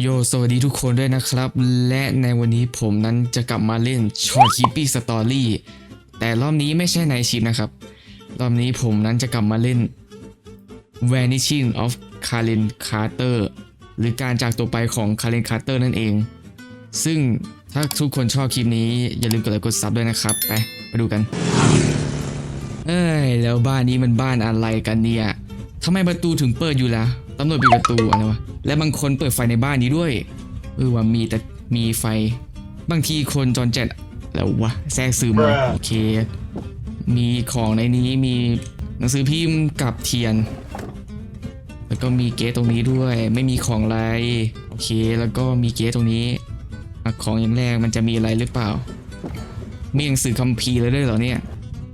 โยสวัสดีทุกคนด้วยนะครับ และในวันนี้ผมนั้นจะกลับมาเล่น Short Keepy Story แต่รอบนี้ไม่ใช่ในชิปนะครับ รอบนี้ผมนั้นจะกลับมาเล่น Vanishing of Karen Carter หรือการจากตัวไปของ Karen Carter นั่นเอง ซึ่งถ้าทุกคนชอบคลิปนี้อย่าลืมกดไลค์กดซับด้วยนะครับ ไปมาดูกัน เอ้ย แล้วบ้านนี้มันบ้านอะไรกันเนี่ยทำไมประตูถึงเปิดอยู่ล่ะ ตำรวจปิดประตูอะไรวะ และบางคนเปิดไฟในบ้านนี้ด้วย เออว่ามีแต่มีไฟ บางทีคนจรจัดแล้ววะแทรกซึม Bruh โอเค มีของในนี้มีหนังสือพิมพ์กับเทียน แล้วก็มีเกสตรงนี้ด้วย ไม่มีของอะไร โอเค แล้วก็มีเกสตรงนี้อะของอย่างแรกมันจะมีอะไรหรือเปล่า มีหนังสือคัมภีร์เลยด้วยเหรอเนี่ย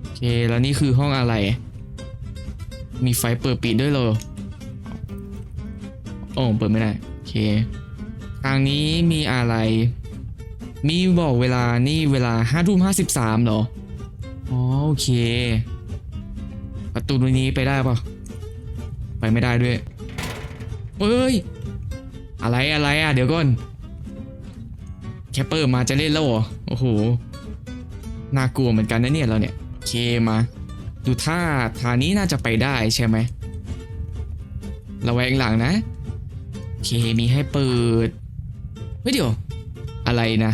โอเค แล้วนี่คือห้องอะไร มีไฟเปิดปิดด้วยเหรอโอ้เปิดไม่ได้โอเคทางนี้มีอะไร มีบอกเวลานี่เวลาห้าทุ่มห้าสิบสามเหรออ๋อโอเค ประตูตรงนี้ไปได้ปะไปไม่ได้ด้วยเฮ้ย อะไรอะไรอะ เดี๋ยวก่อน แคปเปอร์มาจะเล่นแล้วเหรอ โอ้โห น่ากลัวเหมือนกันนะเนี่ยเราเนี่ยโอเคมา ดูท่าทางนี้น่าจะไปได้ใช่ไหมระแวงหลังนะ เคมีให้เปิดเฮ้ยเดี๋ยว อะไรนะ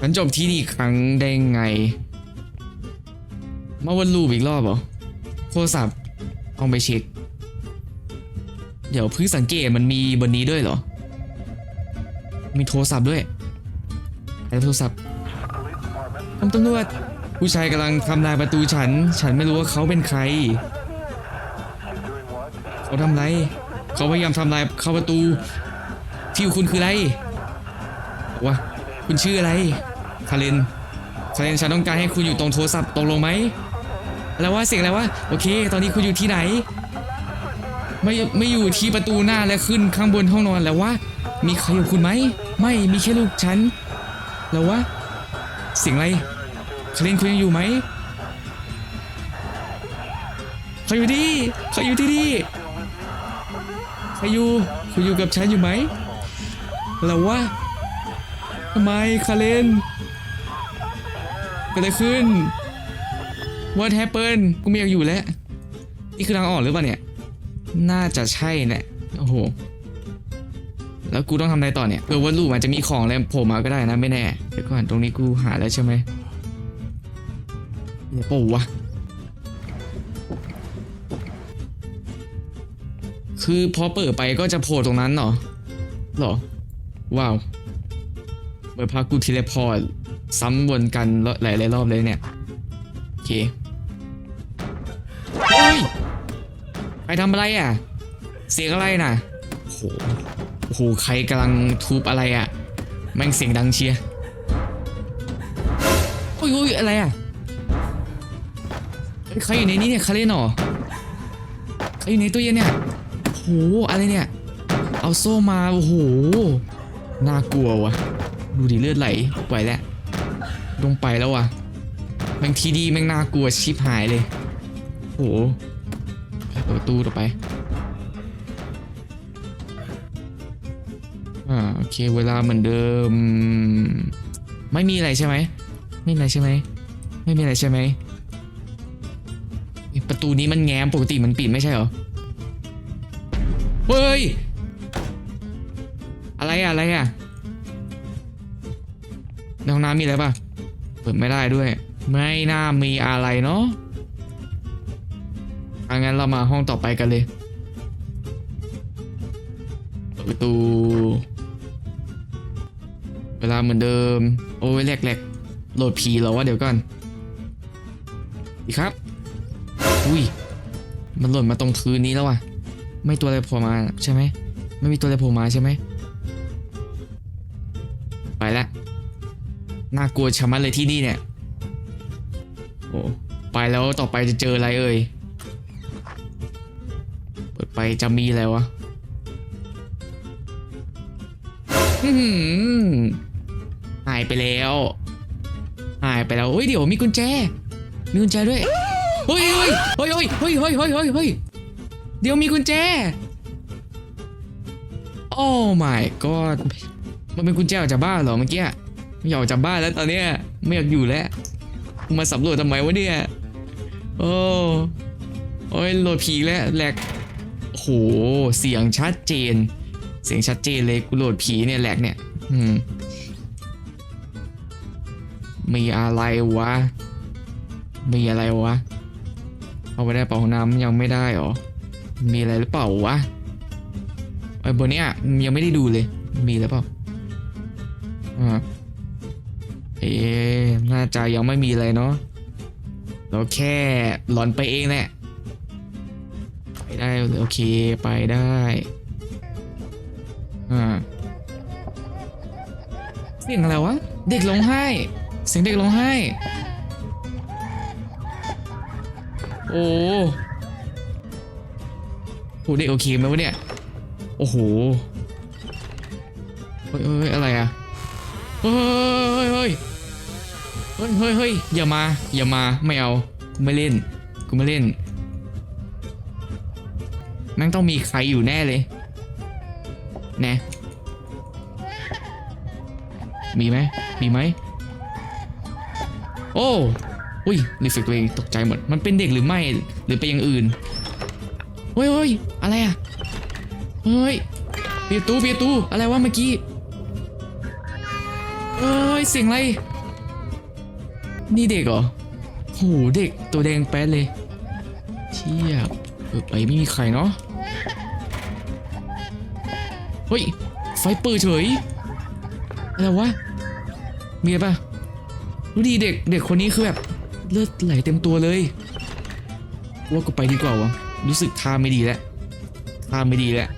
ฉันจบที่นี่ครั้งได้ไง มาวนลูปอีกรอบเหรอโทรศัพท์เอาไปเช็ค เดี๋ยวเพิ่งสังเกตมันมีบนนี้ด้วยเหรอ มีโทรศัพท์ด้วยแล้วโทรศัพท์ตำรวจผู้ชายกำลังทำลายประตูฉัน ฉันไม่รู้ว่าเขาเป็นใคร เขาทำไร เขาพยายามทำลายเข้าประตูที่คุณคืออะไรว่าคุณชื่ออะไรคาเรนคาเรนฉันต้องการให้คุณอยู่ตรงโทรศัพท์ตรงลงไหมแล้วว่าเสียงอะไรวะโอเค ตอนนี้คุณอยู่ที่ไหน ไม่ไม่อยู่ที่ประตูหน้าและขึ้นข้างบนห้องนอนแล้ววะมีใครอยู่คุณไหมไม่มีแค่ลูกฉันแล้ววะเสียงอะไรคารินคุณยังอยู่ไหมเขาอยู่ที่เขาอยู่ที่นี่ เขาอยู่คุณอยู่กับฉันอยู่ไหมแล้ววะทำไมคาเรนเกิดอะไรขึ้น What happened กูไม่อยากอยู่แล้ว นี่คือทางออกหรือเปล่าเนี่ย น่าจะใช่แหละโอ้โห แล้วกูต้องทำอะไรต่อเนี่ยเออว่าลูกมันจะมีของอะไรโผล่มาก็ได้นะไม่แน่ เดี๋ยวก่อนตรงนี้กูหาแล้วใช่ไหมเดี๋ยปู่วะ คือพอเปิดไปก็จะโผล่ตรงนั้นเหรอหรอ ว้าวเหมือพากูทีเลพอร์ตซ้ำวนกันหลายหลายๆรอบเลยเนี่ย โอเคเฮ้ยใครทำอะไรอะ เสียงอะไรน่ะโอ้โหโอ้โห ใครกำลังทุบอะไรอะ แม่งเสียงดังเชียร์โอ้ยโอ้ยอะไรอะใครอยู่ในนี้เนี่ยคาเล่นหรอใครอยู่ในตู้เย็นเนี่ย อ้โหอะไรเนี่ย เอาโซ่มา โอ้โห น่ากลัววะดูดิเลือดไหลไหวแล้วลงไปแล้วว่ะแม่งทีดีแม่งน่ากลัวชิบหายเลย โอ้โหเปิดประตูต่อไป อ่าโอเคเวลาเหมือนเดิม ไม่มีอะไรใช่ไหม ไม่มีอะไรใช่ไหม ไม่มีอะไรใช่ไหม ประตูนี้มันแง้มปกติมันปิดไม่ใช่เหรอ เฮ้ย อะไรอะอะไรอะในห้องน้ำมีอะไรปะเปิดไม่ได้ด้วย ไม่น่ามีอะไรเนาะถ้างั้นเรามาห้องต่อไปกันเลยเปิดประตู เวลาเหมือนเดิม โอ้ยแหลกแหลกโหลดผีเหรอวะเดี๋ยวก่อนดีครับ อุ้ย มันหล่นมาตรงพื้นนี้แล้วว่ะ ไม่ตัวอะไรโผล่มาใช่ไหมไม่มีตัวอะไรโผล่มาใช่ไหมไปละน่ากลัวชะมัดเลยที่นี่เนี่ยโอ้ไปแล้วต่อไปจะเจออะไรเอ่ยเปิดไปจะมีอะไรวะอื้อหือหายไปแล้วหายไปแล้วเฮ้ยเดี๋ยวมีกุญแจ มีกุญแจด้วยเฮ้ยเฮ้ยเฮ้ยเฮ้ยเฮ้ยเฮ้ยเฮ้ย เดี๋ยวมีกุญแจ โอ้ my god มันเป็นกุญแจออกจากบ้านเหรอเมื่อกี้ ไม่อยากออกจากบ้านแล้วตอนเนี้ย ไม่อยากอยู่แล้ว มาสำรวจทำไมวะเนี่ย โอ้โอ้ยโหลดผีแล้วแหลกโห เสียงชัดเจน เสียงชัดเจนเลยกูโหลดผีเนี่ยแหลกเนี่ย อืม มีอะไรวะ มีอะไรวะ เอาไปได้เป่าห้องน้ำยังไม่ได้หรอ มีอะไรหรือเปล่าวะไอ้บนเนี้ยยังไม่ได้ดูเลย มีหรือเปล่าอ่าเอ๊ะน่าจะยังไม่มีอะไรเนาะเราแค่หลอนไปเองแหละไปได้โอเคไปได้อ่าเสียงอะไรวะเด็กร้องไห้เสียงเด็กร้องไห้ โอ้ โหเด็กโอเคไหมวะเนี่ย โอ้โหเฮ้ยเฮ้ยอะไรอะเฮ้ยเฮ้ยเฮ้ยเฮ้ยเฮ้ยอย่ามา อย่ามา ไม่เอา กูไม่เล่น กูไม่เล่นแม่งต้องมีใครอยู่แน่เลยแน่มีไหม มีไหม โอ้อุ้ยรีเฟกตัวเองตกใจหมด มันเป็นเด็กหรือไม่ หรือเป็นอย่างอื่น เฮ้ยเฮ้ยอะไรอะเฮ้ยปีตูปีตูอะไรวะเมื่อกี้เฮ้ยเสียงอะไร นี่เด็กเหรอโหเด็กตัวแดงแป๊ดเลยเชี่ยเออไปไม่มีใครเนาะ เฮ้ย ไฟเปิดเฉย อะไรวะ เมีอะไรปะดูดีเด็กเด็กคนนี้คือแบบเลือดไหลเต็มตัวเลย ว่ากูไปดีกว่าวะ รู้สึกท่าไม่ดีแล้วท่าไม่ดีแล้ว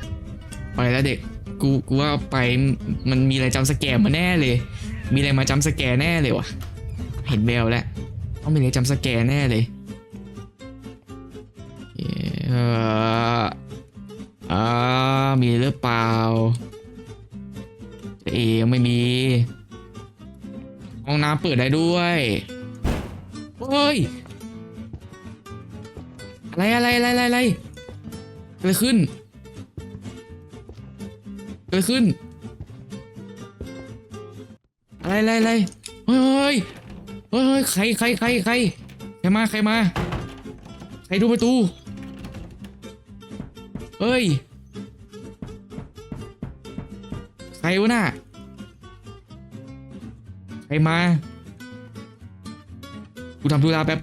ไปแล้วเด็กกูกูว่าไปมันมีอะไรจำสแกมมาแน่เลย มีอะไรมาจำสแกแน่เลยวะเห็นแววแล้วต้องมีอะไรจำสแกแน่เลยเอออ่ามีหรือเปล่าเอยังไม่มีห้องน้ำเปิดได้ด้วยเฮ้ย อะไรอะไรอะไรอะไรอะไรเกิดขึ้นเกิดอะไรขึ้น อะไรอะไรอะไรเฮ้ยเฮ้ยเฮ้ยเฮ้ยใครใครใครใครใครมาใครมาใครดูประตูเฮ้ยใครวะน่ะใครมากูทำธุระแป๊บ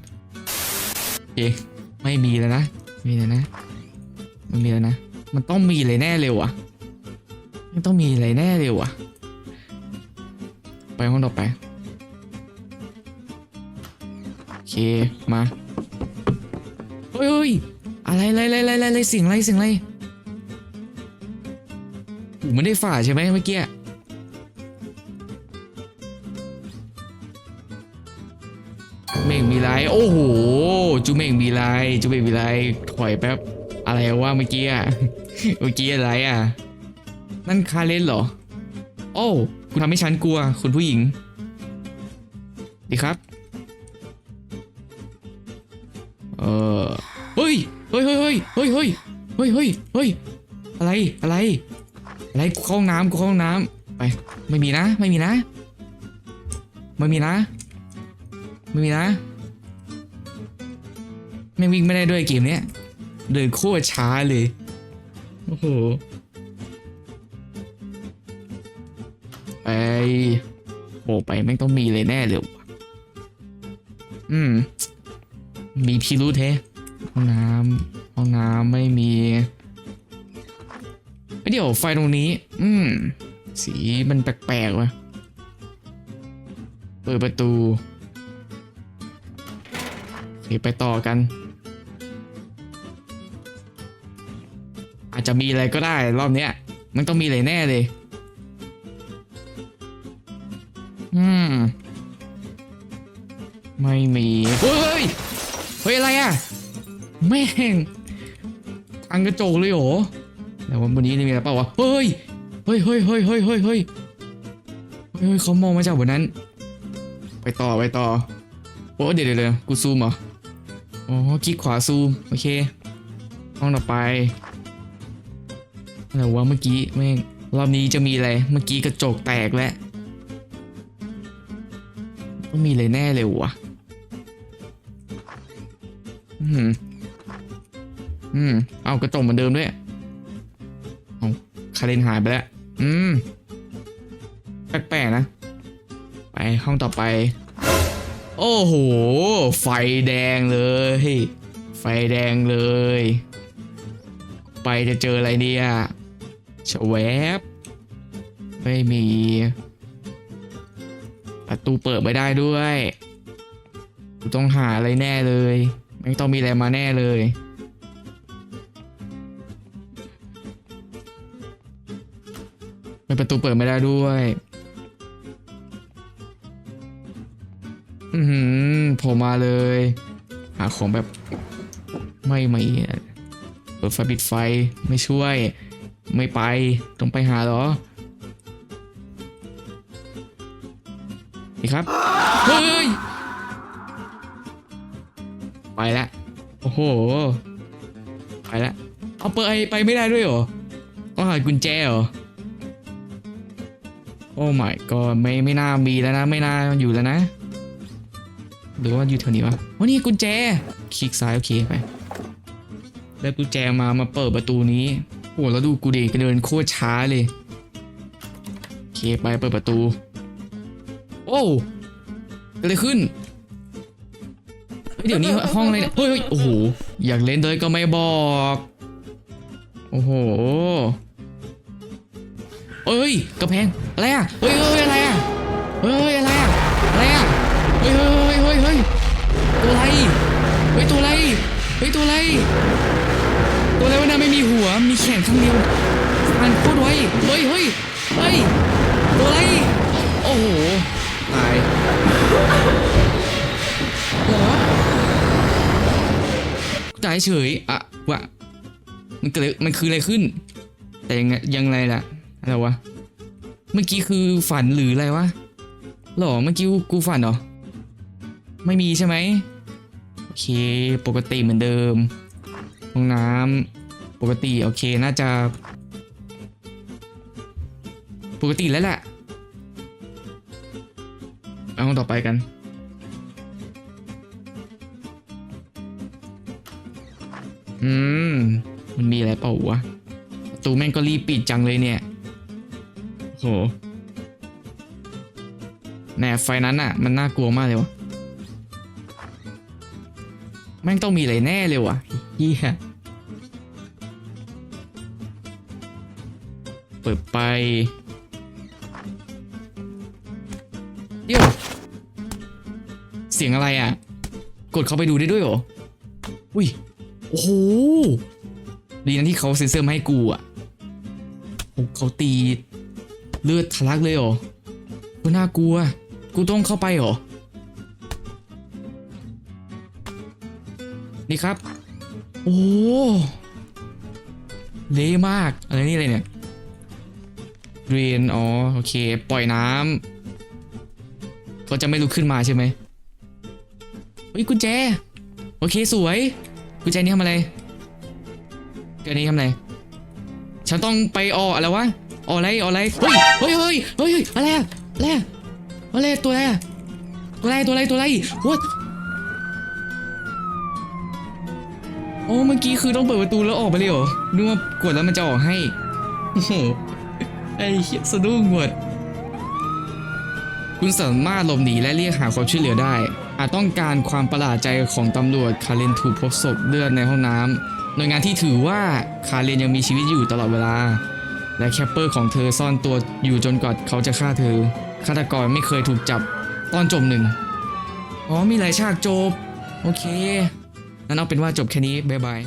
โอเค ไม่มีแล้วนะ มีแล้วนะไม่มีแล้วนะ มันต้องมีอะไรแน่เลยว่ะมันต้องมีอะไรแน่เลยว่ะ ไปห้องต่อไป โอเค มาเฮ้ยเฮ้ยอะไรอะไรอะไรอะไรอะไรเสียงอะไรเสียงอะไรหูไม่ได้ฝ่าใช่ไหมเมื่อกี้เมฆมีไร โอ้โห จูเมฆมีไรจูเมฆมีไรถอยแป๊บอะไรว่าเมื่อกี้อะเมื่อกี้อะไรอะนั่นคาเลนเหรอ โอ้คุณทำให้ฉันกลัว คุณผู้หญิง ดีครับ เออเฮ้ยเฮ้ยเฮ้ยเฮ้ยเฮ้ยเฮ้ยเฮ้ยเฮ้ยเฮ้ยอะไรอะไร อะไรกูเข้าห้องน้ำกูเข้าห้องน้ำไปไม่มีนะ ไม่มีนะ ไม่มีนะ ไม่มีนะ ไม่วิ่งไม่ได้ด้วยเกมเนี้ยเดินโคตรช้าเลย โอ้โห ไป โอ้ไปแม่งต้องมีเลยแน่เลยอืม มีพิรุธแท้ห้องน้ำห้องน้ำไม่มีเดี๋ยวไฟตรงนี้ อืม สีมันแปลกๆว่ะ เปิดประตูไปต่อกัน จะมีอะไรก็ได้ รอบเนี้ย มันต้องมีอะไรแน่เลย อืม ไม่มีเฮ้ย เฮ้ย อะไรอะ แม่ง อังกระโจกเลยเหแต่ว่าบนนี้มีอะไรเปล่าวะ เฮ้ย เฮ้ยเฮ้ยเฮ้ยเฮ้ยเฮ้ยเฮ้ยเฮ้ยเขามองมาจากบนนั้น ไปต่อไปต่อ โอ้เดี๋ยวเดี๋ยวเดี๋ยวกูซูมเหรอ อ๋อคลิกขวาซูม โอเค ห้องต่อไป อะไรวะเมื่อกี้แม่งรอบนี้จะมีอะไรเมื่อกี้กระจกแตกแล้วต้องมีอะไรแน่เลยวะอืมอืมเอากระจกเหมือนเดิมด้วยเอาคาเรนหายไปแล้ว อืมแปลกๆนะ ไปห้องต่อไป โอ้โห ไฟแดงเลย ไฟแดงเลย ไปจะเจออะไรเนี่ยชแวบไม่มี ประตูเปิดไม่ได้ด้วยกูต้องหาอะไรแน่เลยไม่ต้องมีอะไรมาแน่เลย ไม่ประตูเปิดไม่ได้ด้วยอือหือโผมมาเลย หาของแบบไม่ไม่ เปิดไฟปิดไฟไม่ช่วย ไม่ไปต้องไปหาหรอนี่ครับ เฮ้ย ไปละ โอ้โห ไปละ เอาเปิดไอไปไม่ได้ด้วยเหรอ ต้องหากุญแจเหรอ โอ้ my god ไม่ไม่น่ามีแล้วนะ ไม่น่าอยู่แล้วนะ หรือว่าอยู่แถวนี้วะวันนี้กุญแจ คลิกซ้ายโอเคไป ได้กุญแจมามาเปิดประตูนี้โอ้แล้วดูกูดิเดินโคตรช้าเลยโอเคไปเปิดประตู โอ้เกิดอะไรขึ้นเดี๋ยวนี้ห้องอะไรเนี่ยเฮ้ยโอ้โหอยากเล่นเลยก็ไม่บอกโอ้โหเอ้ยกระแพงอะไรอะเฮ้ยเฮ้ยอะไรอะเฮ้ยอะไรอะอะไรอะเฮ้ยเฮ้ยเฮ้ยเฮ้ยเฮ้ยตัวอะไรเฮ้ยตัวอะไรเฮ้ยตัวอะไร ตัวอะไรวะน่ะไม่มีหัว มีแขนข้างเดียวฟันโคตรไว้เฮ้ยเฮ้ยเฮ้ยตัวอะไร โอ้โห ตายเหรอตายเฉย อะวะมันเกิดมันคืออะไรขึ้น แต่ยังไงยังไงล่ะ อะไรวะ เมื่อกี้คือฝันหรืออะไรวะหรอ เมื่อกี้กูฝันเหรอ ไม่มีใช่ไหมโอเค ปกติเหมือนเดิม ห้องน้ำปกติโอเคน่าจะ ปกติแล้วแหละเอาห้องต่อไปกัน อืม มันมีอะไรเปล่าวะประตูแม่งก็รีบปิดจังเลยเนี่ยโหแหนไฟนั้นอะมันน่ากลัวมากเลยวะแม่งต้องมีอะไรแน่เลยวะ เฮียเปิดไปเดี๋ยวเสียงอะไรอะ กดเข้าไปดูได้ด้วยเหรอ อุ้ย โอ้โห ดีนะที่เขาเซ็นเซอร์มาให้กูอะโอ้เขาตีเลือดทะลักเลยเหรอก็น่ากลัว กูต้องเข้าไปเหรอ นี่ครับ โอ้เละมาก อะไรนี่อะไรเนี่ยเรียนอ๋อ โอเค ปล่อยน้ำก็จะไม่ลุกขึ้นมาใช่ไหมเฮ้ยกุญแจ โอเคสวย กุญแจนี้ทำอะไรกุญแจนี้ทำอะไร ฉันต้องไปอออะไรวะอออะไรอออะไรเฮ้ยเฮ้ยเฮ้ยเฮ้ยอะไรอะอะไรอะอะไรตัวอะไรอะตัวอะไรตัวอะไรตัวอะไร what อ้เมื่อกี้คือต้องเปิดประตูแล้วออกไปเลยเหรอนึกว่ากดแล้วมันจะออกให้โอ้โหไอ้เหี้ยสะดุ้งหมดคุณสามารถหลบหนีและเรียกหาความช่วยเหลือได้ อาจต้องการความประหลาดใจของตำรวจคาเรนถูกพบศพเลือดในห้องน้ำหน่วยงานที่ถือว่าคาเรนยังมีชีวิตอยู่ตลอดเวลา และแคปเปอร์ของเธอซ่อนตัวอยู่จนกว่าเขาจะฆ่าเธอฆาตกรไม่เคยถูกจับตอนจบหนึ่งอ๋อมีหลายฉากจบ โอเค นั้นเอาเป็นว่าจบแค่นี้บ๊ายบาย